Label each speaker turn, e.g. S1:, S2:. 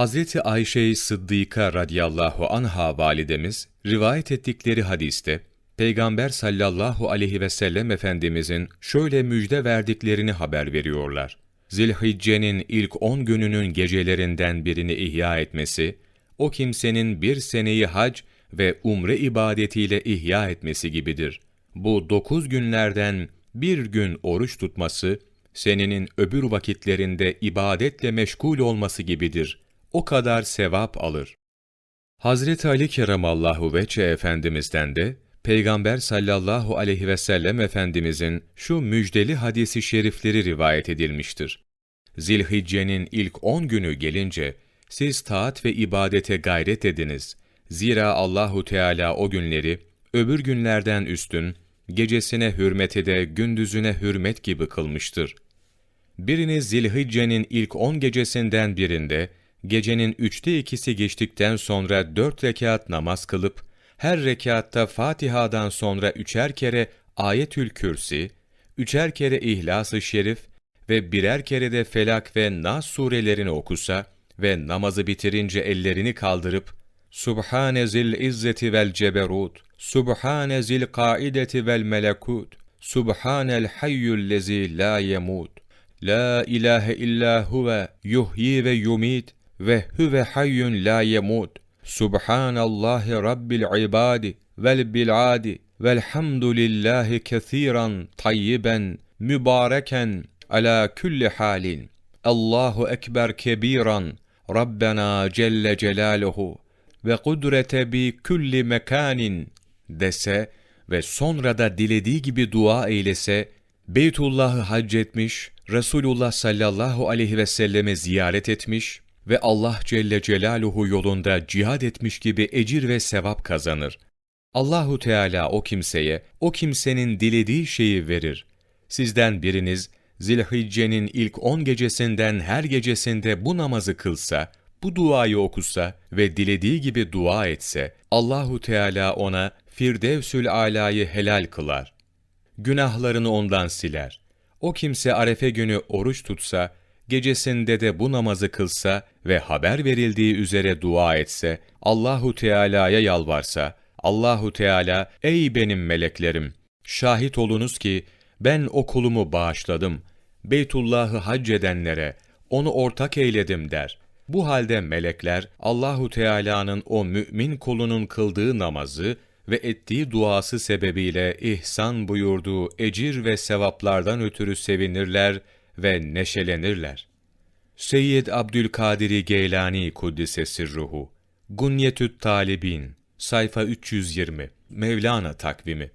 S1: Hazreti Ayşe Sıddıka radıyallahu anha validemiz rivayet ettikleri hadiste Peygamber sallallahu aleyhi ve sellem Efendimizin şöyle müjde verdiklerini haber veriyorlar. Zilhicce'nin ilk on gününün gecelerinden birini ihya etmesi, o kimsenin bir seneyi hac ve umre ibadetiyle ihya etmesi gibidir. Bu dokuz günlerden bir gün oruç tutması, senenin öbür vakitlerinde ibadetle meşgul olması gibidir. O kadar sevap alır. Hazreti Ali Keramallahu Veçe Efendimiz'den de, Peygamber sallallahu aleyhi ve sellem Efendimizin şu müjdeli hadisi şerifleri rivayet edilmiştir. Zilhicce'nin ilk on günü gelince, siz taat ve ibadete gayret ediniz. Zira Allahu Teala o günleri, öbür günlerden üstün, gecesine hürmeti de gündüzüne hürmet gibi kılmıştır. Biriniz Zilhicce'nin ilk on gecesinden birinde, gecenin üçte ikisi geçtikten sonra dört rekat namaz kılıp, her rekatta Fatiha'dan sonra üçer kere Ayetül Kürsi, üçer kere İhlas-ı Şerif ve birer kere de Felak ve Nas surelerini okusa ve namazı bitirince ellerini kaldırıp, Subhane zil izzeti vel ceberut, Subhane zil kaideti vel melekut, Subhanel hayyüllezi la yemut, La ilahe illa huve yuhyi ve yumit ve huve hayyun la yemut. Subhanallahi rabbil ibadi vel biladi velhamdülillahi kethiran tayyiben mübareken ala kulli halin. Allahu ekber kebiran Rabbena celle celaluhu ve kudrete bi kulli mekanin dese ve sonra da dilediği gibi dua eylese, Beytullah'ı hac etmiş, Resulullah sallallahu aleyhi ve selleme ziyaret etmiş ve Allah Celle Celaluhu yolunda cihad etmiş gibi ecir ve sevap kazanır. Allahu Teala o kimseye, o kimsenin dilediği şeyi verir. Sizden biriniz, Zilhicce'nin ilk on gecesinden her gecesinde bu namazı kılsa, bu duayı okusa ve dilediği gibi dua etse, Allahu Teala ona Firdevsül Ala'yı helal kılar. Günahlarını ondan siler. O kimse arefe günü oruç tutsa, gecesinde de bu namazı kılsa ve haber verildiği üzere dua etse, Allahu Teala'ya yalvarsa, Allahu Teala, ey benim meleklerim, şahit olunuz ki ben o kulumu bağışladım. Beytullah'ı hac edenlere onu ortak eyledim der. Bu halde melekler Allahu Teala'nın o mümin kulunun kıldığı namazı ve ettiği duası sebebiyle ihsan buyurduğu ecir ve sevaplardan ötürü sevinirler ve neşelenirler. Seyyid Abdülkadir Geylani Kuddise Sirruhu Gunyetü't Talibin Sayfa 320 Mevlana takvimi